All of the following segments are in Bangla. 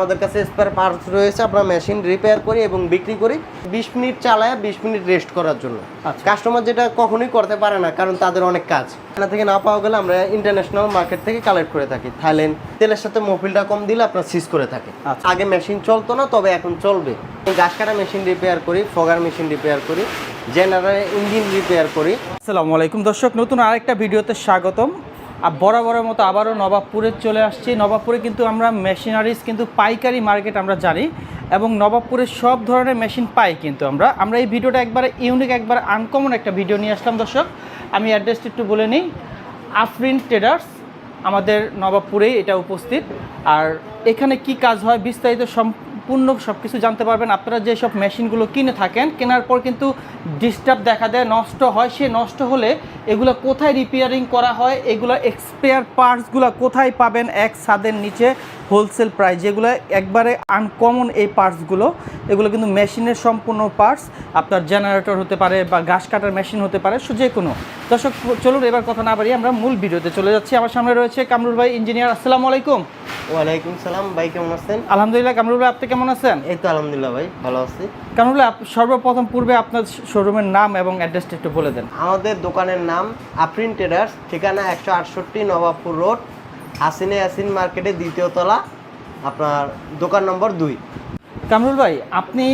আমাদের কাছে স্পেয়ার পার্টস রয়েছে আমরা মেশিন রিপেয়ার করি এবং বিক্রি করি। বিশ মিনিট চালায় বিশ মিনিট রেস্ট করার জন্য। আচ্ছা। কাস্টমার যেটা কখনোই করতে পারে না কারণ তাদের অনেক কাজ। এখান থেকে না পাওয়া গেলে আমরা ইন্টারন্যাশনাল মার্কেট থেকে কালেক্ট করে থাকি। থাইল্যান্ড তেলের সাথে মফিলটা কম দিলে আপনার সিজ করে থাকে। আচ্ছা। আগে মেশিন চলতো না তবে এখন চলবে। গাছ কাটা মেশিন রিপেয়ার করি ফগার মেশিন রিপেয়ার করি জেনারেল ইঞ্জিন রিপেয়ার করি। আসসালামু আলাইকুম দর্শক নতুন আরেকটা ভিডিওতে স্বাগতম। আর বরাবরের মতো আবারও নবাবপুরে চলে আসছি। নবাবপুরে কিন্তু আমরা মেশিনারিজ কিন্তু পাইকারি মার্কেট আমরা জানি এবং নবাবপুরে সব ধরনের মেশিন পাই কিন্তু আমরা। আমরা এই ভিডিওটা একবারে ইউনিক একবার আনকমন একটা ভিডিও নিয়ে আসলাম দর্শক। আমি অ্যাড্রেসটা একটু বলে নিই। আফরিন ট্রেডার্স আমাদের নবাবপুরেই এটা উপস্থিত। আর এখানে কি কাজ হয় বিস্তারিত সম্পূর্ণ সব কিছু জানতে পারবেন। আপনারা যেসব মেশিনগুলো কিনে থাকেন, কেনার পর কিন্তু ডিস্টার্ব দেখা দেয়, নষ্ট হয়। সে নষ্ট হলে এগুলো কোথায় রিপেয়ারিং করা হয়, এগুলো এক্সপেয়ার পার্টসগুলো কোথায় পাবেন এক ছাদের নিচে হোলসেল প্রাইস যেগুলো একবারে আনকমন এই পার্টসগুলো এগুলো কিন্তু মেশিনের সম্পূর্ণ পার্টস আপনার জেনারেটর হতে পারে বা ঘাস কাটার মেশিন হতে পারে সো যে কোনো দর্শক চলুন এবার কথা না বাড়িয়ে আমরা মূল ভিডিওতে চলে যাচ্ছি। আমার সামনে রয়েছে কামরুল ভাই ইঞ্জিনিয়ার আসসালামু আলাইকুম। ওয়ালাইকুম সালাম ভাই কেমন আছেন? আলহামদুলিল্লাহ কামরুল ভাই আপনি কেমন আছেন? এই তো আলহামদুলিল্লাহ ভাই ভালো আছি। কামরুল ভাই সর্বপ্রথম পূর্বে আপনার শোরুমের নাম এবং অ্যাড্রেসটা একটু বলে দেন। আমাদের দোকানের নাম আফরিন ট্রেডার্স ঠিকানা একশো আটষট্টি নবাবপুর রোড হাসিনে ইয়াসিন মার্কেটে দ্বিতীয় তলা আপনার দোকান নম্বর দুই। কামরুল ভাই আপনি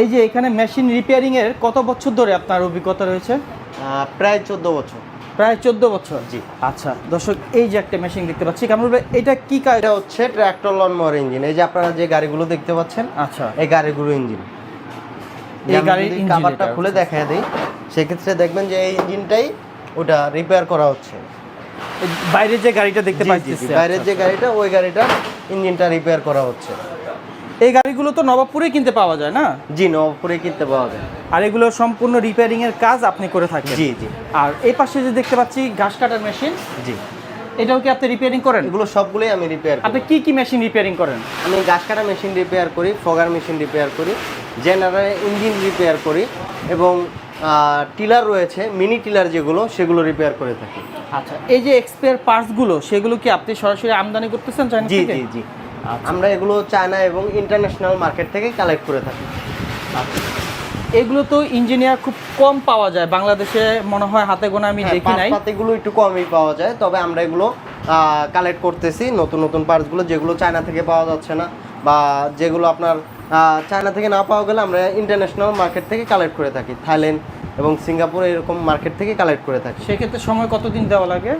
এই যে এখানে মেশিন রিপেয়ারিংয়ের কত বছর ধরে আপনার অভিজ্ঞতা রয়েছে? প্রায় চোদ্দ বছর। প্রায় চোদ্দ বছর? জি। আচ্ছা দর্শক এই যে একটা মেশিন দেখতে পাচ্ছি। কামরুল ভাই এটা কি কাজ? এটা হচ্ছে ট্র্যাক্টর লনমোয়ার ইঞ্জিন এই যে আপনারা যে গাড়িগুলো দেখতে পাচ্ছেন আচ্ছা। এই গাড়িগুলো ইঞ্জিন এই গাড়ির কাভারটা খুলে। দেখা দিই সেক্ষেত্রে দেখবেন যে এই ইঞ্জিনটাই ওটা রিপেয়ার করা হচ্ছে। বাইরে যে গাড়িটা দেখতে পাচ্ছি বাইরের যে গাড়িটা ওই গাড়িটা ইঞ্জিনটা রিপেয়ার করা হচ্ছে। এই গাড়িগুলো তো নবাবপুরে কিনতে পাওয়া যায় না? জি নবপুরে কিনতে পাওয়া যায়। আর এগুলো সম্পূর্ণ রিপেয়ারিং এর কাজ আপনি করে থাকেন? জি জি। আর এই পাশে যে দেখতে পাচ্ছি ঘাস কাটার মেশিন জি। এটাও কি আপনি রিপেয়ারিং করেন? এগুলো সবগুলোই আমি রিপেয়ার আপনি কি কি মেশিন রিপেয়ারিং করেন? আমি গাছ কাটা মেশিন রিপেয়ার করি ফগার মেশিন রিপেয়ার করি জেনারেল ইঞ্জিন রিপেয়ার করি এবং টিলার রয়েছে মিনি টিলার যেগুলো সেগুলো রিপেয়ার করে থাকি। আচ্ছা এই যে এক্সপায়ার পার্টসগুলো সেগুলো কি আপনি সরাসরি আমদানি করতেছেন চাইনা জি জি জি। আচ্ছা। আমরা এগুলো চায়না এবং ইন্টারন্যাশনাল মার্কেট থেকে কালেক্ট করে থাকি। আচ্ছা। এগুলো তো ইঞ্জিনিয়ার খুব কম পাওয়া যায়। বাংলাদেশে মনে হয় হাতে গোনা আমি হ্যাঁ, দেখি নাই। পাতিগুলো একটু কমই পাওয়া যায় তবে আমরা এগুলো কালেক্ট করতেছি। নতুন নতুন পার্টসগুলো যেগুলো চায়না থেকে পাওয়া যাচ্ছে না। বা যেগুলো আপনার চায়না থেকে না পাওয়া গেলে আমরা ইন্টারন্যাশনাল মার্কেট থেকে কালেক্ট করে থাকি। থাইল্যান্ড এবং সিঙ্গাপুর এরকম মার্কেট থেকে কালেক্ট করে থাকি। সেক্ষেত্রে সময় কতদিন দেওয়া লাগে?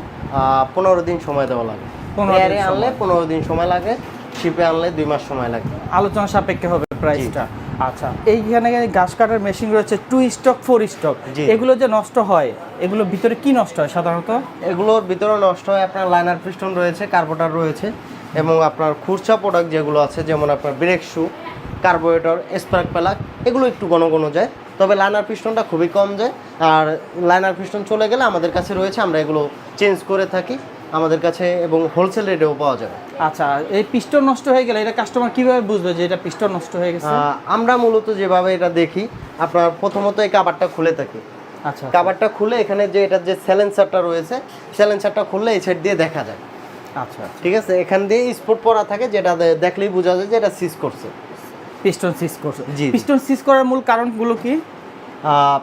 পনেরো দিন সময় দেওয়া লাগে। 15 দিন এয়ারে আনলে পনেরো দিন সময় লাগে শিপে আনলে দুই মাস সময় লাগে। আলোচনা সাপেক্ষে হবে প্রাইসটা আচ্ছা এইখানে ঘাস কাটার মেশিন রয়েছে টু স্টক ফোর স্টক। এগুলো যে নষ্ট হয় এগুলো ভিতরে কি নষ্ট হয় সাধারণত? এগুলোর ভিতরে নষ্ট হয় আপনার লাইনার পিস্টন রয়েছে কার্বোটার রয়েছে। এবং আপনার খুরচা প্রোডাক্ট যেগুলো আছে যেমন আপনার brake shoe carburettor spark plug এগুলো একটু ঘন ঘন যায়। তবে লাইনার পিস্টনটা খুবই কম যায়। আর লাইনার পিস্টন চলে গেলে আমাদের কাছে রয়েছে আমরা এগুলো চেঞ্জ করে থাকি আমাদের কাছে এবং হোলসেল রেটেও পাওয়া যাবে। আচ্ছা এই পিস্টন নষ্ট হয়ে গেলে এটা কাস্টমার কীভাবে বুঝবে যে এটা পিস্টন নষ্ট হয়ে গেছে? আমরা মূলত যেভাবে এটা দেখি আপনার প্রথমত এই কাবারটা খুলে থাকি। আচ্ছা। কাবারটা খুলে এখানে যে এটার যে স্যালেন্সারটা রয়েছে স্যালেন্সারটা খুললে এই সাইড দিয়ে দেখা যায়। আচ্ছা ঠিক আছে এখান দিয়ে স্পোর্ট পরা থাকে যেটা দেখলেই বোঝা যায় যে এটা সিজ করছে। পিস্টন সিজ করছে। জি, জি। পিস্টন সিজ করার মূল কারণগুলো কি?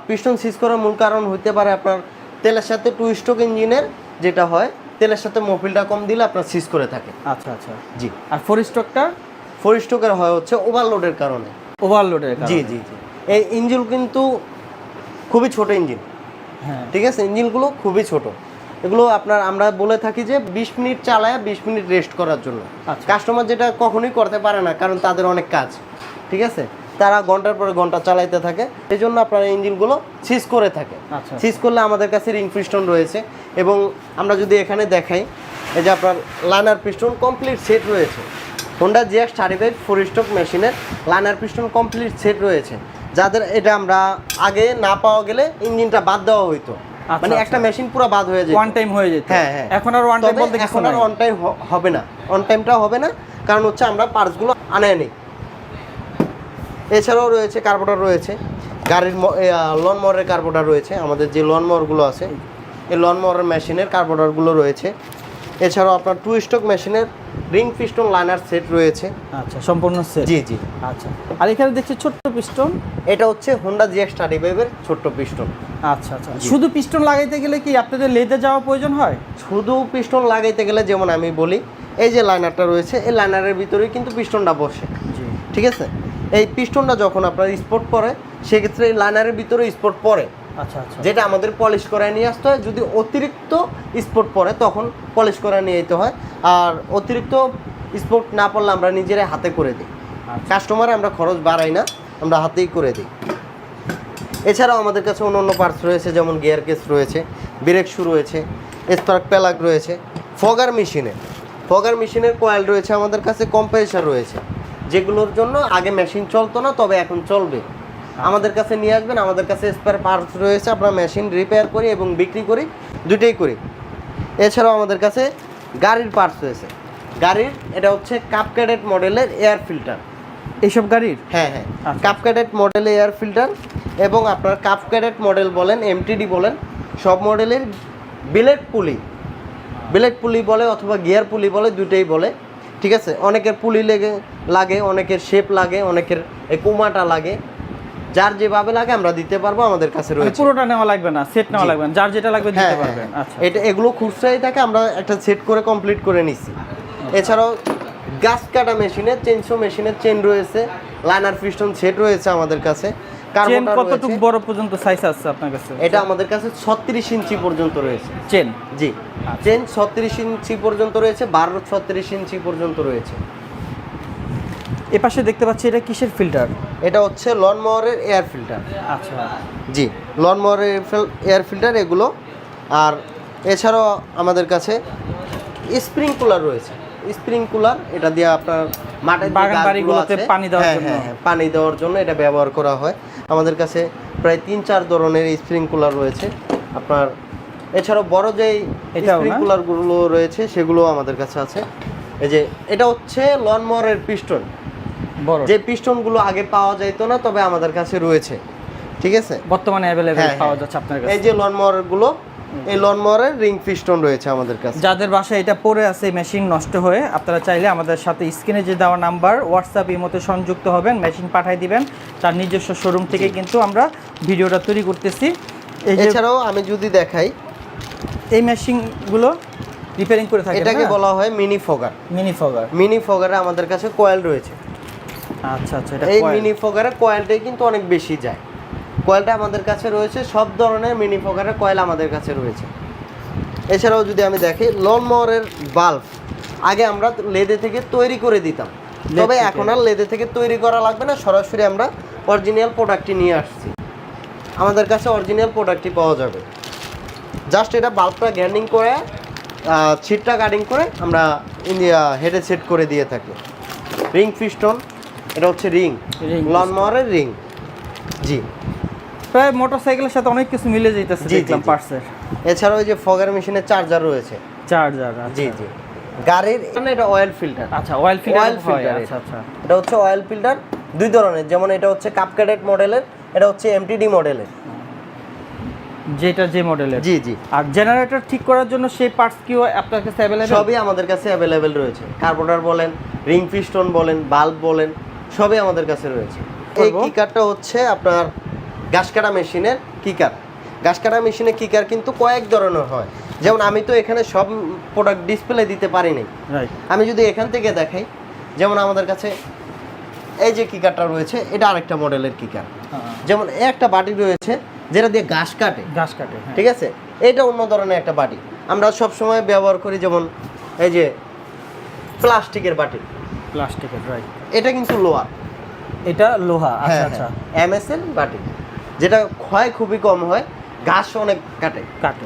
পিস্টন সিজ করার মূল কারণ হইতে পারে আপনার তেলের সাথে টু স্ট্রোক ইঞ্জিনের যেটা হয় তেলের সাথে মফিলটা কম দিলে আপনার সিজ করে থাকে। আচ্ছা আচ্ছা। জি। আর ফোর স্ট্রোকটা ফোর স্ট্রোকের হয় হচ্ছে ওভারলোডের কারণে। ওভারলোডের জি জি জি। এই ইঞ্জিন কিন্তু খুবই ছোট ইঞ্জিন হ্যাঁ। ঠিক আছে ইঞ্জিনগুলো খুবই ছোট। এগুলো আপনার আমরা বলে থাকি যে বিশ মিনিট চালায় বিশ মিনিট রেস্ট করার জন্য। আচ্ছা। কাস্টমার যেটা কখনোই করতে পারে না কারণ তাদের অনেক কাজ ঠিক আছে? তারা ঘণ্টার পরে ঘণ্টা চালাইতে থাকে এই জন্য আপনার ইঞ্জিনগুলো সিজ করে থাকে। আচ্ছা। সিজ করলে আমাদের কাছে রিং পিস্টন রয়েছে এবং আমরা যদি এখানে দেখাই এই যে আপনার লাইনার পিস্টন কমপ্লিট সেট রয়েছে। Honda GX thirty five four stroke মেশিনের লাইনার পিস্টন কমপ্লিট সেট রয়েছে। যাদের এটা আমরা আগে না পাওয়া গেলে ইঞ্জিনটা বাদ দেওয়া হইতো। আচ্ছা, মানে একটা আচ্ছা। মেশিন পুরো বাদ হয়ে যায় ওয়ান টাইম হয়ে যেত। হ্যাঁ হ্যাঁ। এখন আর ওয়ান টাইম বলতে এখন আর ওয়ান টাইম হবে না। অন টাইমটা হবে না কারণ হচ্ছে আমরা পার্টসগুলো আনে নেই। এছাড়াও রয়েছে কার্বোটার রয়েছে। গাড়ির লন মরের কার্বোটার রয়েছে। আমাদের যে লন মরগুলো আছে এই লন মরের মেশিনের কার্বোটারগুলো রয়েছে। এছাড়াও আপনার টু স্টক মেশিনের রিং পিস্টন লাইনার সেট রয়েছে। আচ্ছা সম্পূর্ণ সেট জি জি। আচ্ছা। আর এখানে দেখছি ছোট্ট পিস্টন এটা হচ্ছে হোন্ডা জিএক্স থার্টি ফাইভের ছোট্ট পিস্টন আচ্ছা আচ্ছা। শুধু পিস্টন লাগাইতে গেলে কি আপনাদের লেদে যাওয়া প্রয়োজন হয়? শুধু পিস্টন লাগাইতে গেলে যেমন আমি বলি এই যে লাইনারটা রয়েছে এই লাইনারের ভিতরেই কিন্তু পিস্টনটা বসে। জি। ঠিক আছে? এই পিস্টনটা যখন আপনার স্পট পরে সেক্ষেত্রে এই লাইনারের ভিতরে স্পট পরে আচ্ছা যেটা আমাদের পলিশ করে নিয়ে আসতে হয়। যদি অতিরিক্ত স্পট পরে তখন পলিশ করে নিয়ে যেতে হয়। আর অতিরিক্ত স্পট না পড়লে আমরা নিজেরাই হাতে করে দিই। আচ্ছা। কাস্টমারে আমরা খরচ বাড়াই না আমরা হাতেই করে দিই। এছাড়াও আমাদের কাছে অন্য অন্য পার্টস রয়েছে যেমন গিয়ার কেস রয়েছে ব্রেক শু রয়েছে স্পার্ক প্যালাক রয়েছে। ফগার মেশিনে ফগার মেশিনের কয়েল রয়েছে আমাদের কাছে কম্প্রেসার রয়েছে। যেগুলোর জন্য আগে মেশিন চলতো না তবে এখন চলবে। আমাদের কাছে নিয়ে আসবেন আমাদের কাছে স্পেয়ার পার্টস রয়েছে আমরা মেশিন রিপেয়ার করি এবং বিক্রি করি দুটোই করি। এছাড়াও আমাদের কাছে গাড়ির পার্টস রয়েছে। গাড়ির এটা হচ্ছে কাপ ক্যাডেট মডেলের এয়ার ফিল্টার এইসব গাড়ির? হ্যাঁ হ্যাঁ। আচ্ছা। Cub Cadet model air filter এবং আপনার কাপ ক্যাডেট মডেল বলেন এমটিডি বলেন সব মডেলের বিলেট পুলি বিলেট পুলি বলে অথবা গিয়ার পুলি বলে দুটোই বলে। ঠিক আছে? অনেকের পুলি লেগে লাগে অনেকের শেপ লাগে অনেকের কুমাটা লাগে। যার যেভাবে লাগে আমরা দিতে পারব আমাদের কাছে মানে রয়েছে। পুরোটা নেওয়া লাগবে না সেট নেওয়া লাগবে যার যেটা লাগবে দিতে হ্যাঁ, পারবেন হ্যাঁ। আচ্ছা। এটা এগুলো খুচরাই থাকে আমরা একটা সেট করে কমপ্লিট করে নিচ্ছি এছাড়াও গাছ কাটা মেশিনের চেনসো মেশিনের চেন রয়েছে লাইনার পিস্টন সেট রয়েছে আমাদের কাছে চেন কতটুকু বড় পর্যন্ত সাইজ আছে আপনার কাছে? এটা আমাদের কাছে ছত্রিশ ইঞ্চি পর্যন্ত রয়েছে। চেন জি। চেন ছত্রিশ ইঞ্চি পর্যন্ত রয়েছে বারো ছত্রিশ ইঞ্চি পর্যন্ত রয়েছে। এ পাশে দেখতে পাচ্ছি এটা কিসের ফিল্টার? এটা হচ্ছে লন মোয়ারের এয়ার ফিল্টার। আচ্ছা। জি লন মোয়ারের এয়ার ফিল্টার এগুলো। আর এছাড়াও আমাদের কাছে স্প্রিং কুলার রয়েছে। স্প্রিং কুলার এটা দিয়ে আপনার মাঠের বাগান বাড়িগুলোতে পানি দেওয়ার হ্যাঁ, জন্য। হ্যাঁ, হ্যাঁ, পানি দেওয়ার জন্য এটা ব্যবহার করা হয়। আমাদের কাছে প্রায় তিন চার ধরনের স্প্রিং কুলার রয়েছে। আপনার এছাড়াও বড় যেই এটাও স্প্রিং কুলারগুলো রয়েছে সেগুলো আমাদের কাছে আছে। এই যে এটা হচ্ছে লন মোয়ারের পিস্টন। যে পিস্টনগুলো আগে পাওয়া যাইতো না তবে আমাদের কাছে রয়েছে। ঠিক আছে? বর্তমানে অ্যাভেলেবেল হ্যাঁ, পাওয়া হ্যাঁ। যাচ্ছে আপনার এই কাছে যে লনমোয়ারগুলো এই লনমোয়ারের রিং পিস্টন রয়েছে আমাদের কাছে। যাদের বাসায় এটা পড়ে আছে মেশিন নষ্ট হয়ে আপনারা চাইলে আমাদের সাথে স্ক্রিনে যে দেওয়া নাম্বার হোয়াটসঅ্যাপ ইমোতে সংযুক্ত হবেন মেশিন পাঠিয়ে দিবেন। তার নিজস্ব শোরুম থেকে কিন্তু আমরা ভিডিওটা তৈরি করতেছি। এই যে এছাড়াও আমি যদি দেখাই এই মেশিনগুলো রিপেয়ারিং করে থাকে এটাকে বলা হয় mini fogger mini fogger mini ফগারে আমাদের কাছে কয়েল রয়েছে। আচ্ছা আচ্ছা এটা এই মিনি ফগারে কয়েলটাই কিন্তু অনেক বেশি যায়। কয়েলটা আমাদের কাছে রয়েছে সব ধরনের মিনি ফগারের কয়েল আমাদের কাছে রয়েছে। এছাড়াও যদি আমি দেখি লনমোয়ারের বাল্ব আগে আমরা লেদে থেকে তৈরি করে দিতাম। তবে এখন আর লেদে থেকে তৈরি করা লাগবে না সরাসরি আমরা অরিজিনাল প্রোডাক্টটি নিয়ে আসছি। আমাদের কাছে অরিজিনাল প্রোডাক্টটি পাওয়া যাবে। জাস্ট এটা বাল্বটা গ্যান্ডিং করে ছিটটা কাটিং করে আমরা ইন্ডিয়া হেডে সেট করে দিয়ে থাকি। রিং ফিস্টন এটা হচ্ছে রিং। Ring লনমোয়ারের ring. জি। প্রায় মোটরসাইকেলের সাথে অনেক কিছু মিলে জি, দেখলাম জি। পার্সের এছাড়াও ওই যে ফগার মেশিনের চার্জার রয়েছে। চার্জার জি জি। গাড়ির মানে এটা অয়েল ফিল্টার আচ্ছা অয়েল ফিল্টার Oil filter আচ্ছা এটা। আচ্ছা। এটা হচ্ছে অয়েল ফিল্টার দুই ধরনের যেমন এটা হচ্ছে কাপ ক্যাডেট মডেলের এটা হচ্ছে এমটিডি মডেলের যেটা যে মডেলের জি জি। আর জেনারেটর ঠিক করার জন্য সেই পার্টস কিও আপনার কাছে অ্যাভেলেবেল সবই আমাদের কাছে অ্যাভেলেবেল রয়েছে। কার্বোটার বলেন রিং পিস্টন বলেন বাল্ব বলেন সবই আমাদের কাছে রয়েছে। এই। কিকারটা হচ্ছে আপনার ঘাস কাটা মেশিনের কিকার ঘাস কাটা মেশিনের কিকার কিন্তু কয়েক ধরনের হয়। যেমন আমি তো এখানে সব প্রোডাক্ট ডিসপ্লে দিতে পারি নাই। আমি যদি এখান থেকে দেখাই যেমন আমাদের কাছে এই যে কিকারটা রয়েছে এটা আরেকটা মডেলের কিকার যেমন এই একটা বাটি রয়েছে যেটা দিয়ে ঘাস কাটে। ঘাস কাটে হ্যাঁ। ঠিক আছে? এটা অন্য ধরনের একটা বাটি। আমরা সব সময় ব্যবহার করি যেমন এই যে প্লাস্টিকের বাটি। প্লাস্টিকের রাইট এটা কিন্তু লোহা। এটা লোহা হ্যাঁ, আচ্ছা। আচ্ছা এমএসএল বাটি। যেটা ক্ষয় খুবই কম হয় ঘাস অনেক কাটে। কাটে।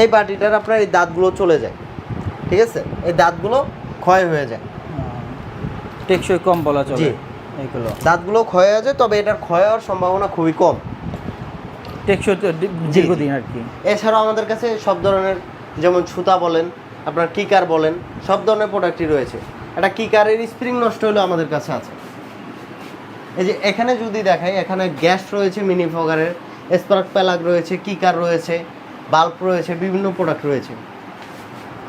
এই বাটিটার আপনার এই দাঁতগুলো চলে যায়। ঠিক আছে? এই দাঁতগুলো ক্ষয় হয়ে যায়। টেকসই কম বলা চলে। এগুলো। দাঁতগুলো ক্ষয় হয়ে যায় তবে এটার ক্ষয় হওয়ার সম্ভাবনা খুবই কম। টেকসই দীর্ঘদিন আর কি। এছাড়াও আমাদের কাছে সব ধরনের যেমন সুতা বলেন আপনার কিকার বলেন সব ধরনের প্রোডাক্টই রয়েছে। একটা কিকারের স্প্রিং নষ্ট হলেও আমাদের কাছে আছে। এই যে এখানে যদি দেখাই এখানে গ্যাস রয়েছে মিনি ফগারের স্পার্ক প্যালাক রয়েছে কিকার রয়েছে বাল্ব রয়েছে বিভিন্ন প্রোডাক্ট রয়েছে।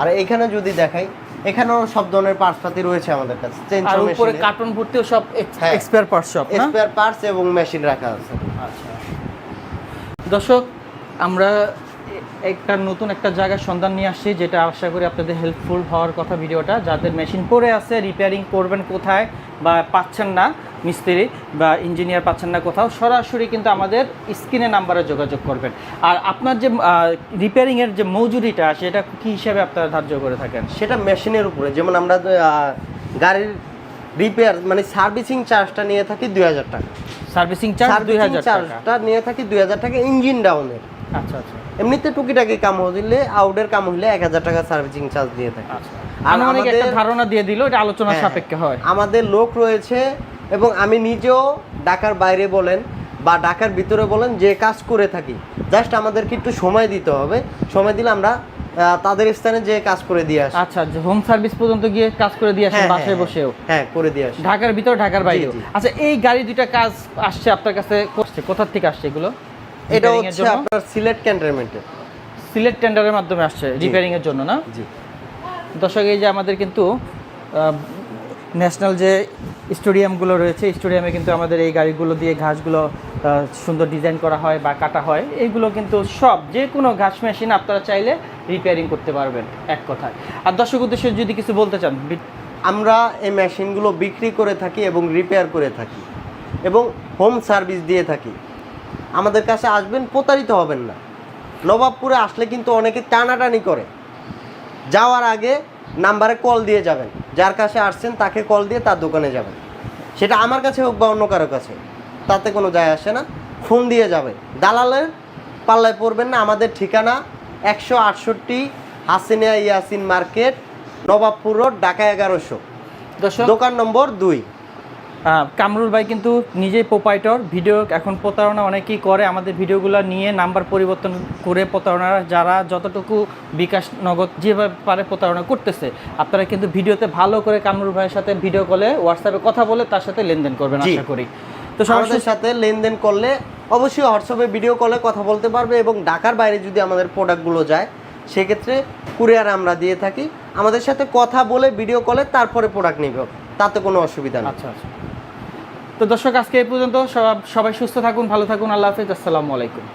আর এখানে যদি দেখাই এখানেও সব ধরনের পার্টসপাতি রয়েছে আমাদের কাছে। আর উপরে কার্টুন ভর্তিও সব হ্যাঁ। এক্সপায়ার পার্টস সব না স্পেয়ার পার্টস এবং মেশিন রাখা আছে। আচ্ছা। দর্শক আমরা একটা নতুন একটা জায়গার সন্ধান নিয়ে আসছি যেটা আশা করি আপনাদের হেল্পফুল হওয়ার কথা ভিডিওটা। যাদের মেশিন পড়ে আছে রিপেয়ারিং করবেন কোথায় বা পাচ্ছেন না মিস্ত্রি বা ইঞ্জিনিয়ার পাচ্ছেন না কোথাও সরাসরি কিন্তু আমাদের স্ক্রিনে নাম্বারে যোগাযোগ করবেন। আর আপনার যে রিপেয়ারিংয়ের যে মজুরিটা সেটা কি হিসাবে আপনারা ধার্য করে থাকেন? সেটা মেশিনের উপরে। যেমন আমরা গাড়ির রিপেয়ার মানে সার্ভিসিং চার্জটা নিয়ে থাকি দুই হাজার টাকা। সার্ভিসিং চার্জ দুই হাজার চার্জটা নিয়ে থাকি দুই হাজার টাকা ইঞ্জিন ডাউনের আচ্ছা আচ্ছা। এমনিতে টুকিটাকি কাম হলে আউটের কাম হলে এক হাজার টাকা সার্ভিসিং চার্জ দিয়ে থাকি। আচ্ছা। আর একটা আমাদের- ধারণা দিয়ে দিল এটা আলোচনা হ্যাঁ, সাপেক্ষে হয়। আমাদের লোক রয়েছে এবং আমি নিজেও ঢাকার বাইরে বলেন বা ঢাকার ভিতরে বলেন যে কাজ করে থাকি। জাস্ট আমাদেরকে একটু সময় দিতে হবে। সময় দিলে আমরা তাদের স্থানে যে কাজ করে দিয়ে আসি। আচ্ছা হোম সার্ভিস পর্যন্ত গিয়ে কাজ করে দিয়ে আসেন হ্যাঁ, বাসায় হ্যাঁ, বসেও? হ্যাঁ করে দিয়ে আসি। ঢাকার ভিতর ঢাকার বাইরে আচ্ছা এই গাড়ি দুইটা কাজ আসছে আপনার কাছে করছে কোথা থেকে আসছে এগুলো? এটা হচ্ছে আপনার সিলেট ক্যান্টনমেন্টের সিলেট টেন্ডারের মাধ্যমে আসছে রিপেয়ারিং এর জন্য না? জি। দর্শক এই যে আমাদের কিন্তু ন্যাশনাল যে স্টেডিয়ামগুলো রয়েছে স্টেডিয়ামে কিন্তু আমাদের এই গাড়িগুলো দিয়ে ঘাসগুলো সুন্দর ডিজাইন করা হয় বা কাটা হয়। এইগুলো কিন্তু সব যে কোনো ঘাস মেশিন আপনারা চাইলে রিপেয়ারিং করতে পারবেন এক কথায়। আর দর্শক উদ্দেশ্যে যদি কিছু বলতে চান আমরা এই মেশিনগুলো বিক্রি করে থাকি এবং রিপেয়ার করে থাকি এবং হোম সার্ভিস দিয়ে থাকি। আমাদের কাছে আসবেন প্রতারিত হবেন না। নবাবপুরে আসলে কিন্তু অনেকে টানাটানি করে। যাওয়ার আগে নাম্বারে কল দিয়ে যাবেন। যার কাছে আসছেন তাকে কল দিয়ে তার দোকানে যাবেন। সেটা আমার কাছে হোক বা অন্য কারও কাছে তাতে কোনো যায় আসে না। ফোন দিয়ে যাবে। দালালের পাল্লায় পড়বেন না। আমাদের ঠিকানা একশো আটষট্টি হাসিনিয়া ইয়াসিন মার্কেট নবাবপুর রোড ঢাকা এগারোশো। দোকান নম্বর দুই। কামরুল ভাই কিন্তু নিজেই প্রোপাইটর ভিডিও এখন প্রতারণা অনেকেই করে আমাদের ভিডিওগুলো নিয়ে নাম্বার পরিবর্তন করে প্রতারণা যারা যতটুকু বিকাশ নগদ যেভাবে পারে প্রতারণা করতেছে। আপনারা কিন্তু ভিডিওতে ভালো করে কামরুল ভাইয়ের সাথে ভিডিও কলে হোয়াটসঅ্যাপে কথা বলে তার সাথে লেনদেন করবেন আশা করি। তো আমাদের সাথে লেনদেন করলে অবশ্যই হোয়াটসঅ্যাপে ভিডিও কলে কথা বলতে পারবে এবং ঢাকার বাইরে যদি আমাদের প্রোডাক্টগুলো যায় সেক্ষেত্রে কুরিয়ার আমরা দিয়ে থাকি। আমাদের সাথে কথা বলে ভিডিও কলে তারপরে প্রোডাক্ট নিবে তাতে কোনো অসুবিধা নেই। আচ্ছা আচ্ছা। তো দর্শক, আজকে এই পর্যন্ত সব- সবাই সুস্থ থাকুন, ভালো থাকুন, আল্লাহ হাফিজ, আসসালামু আলাইকুম।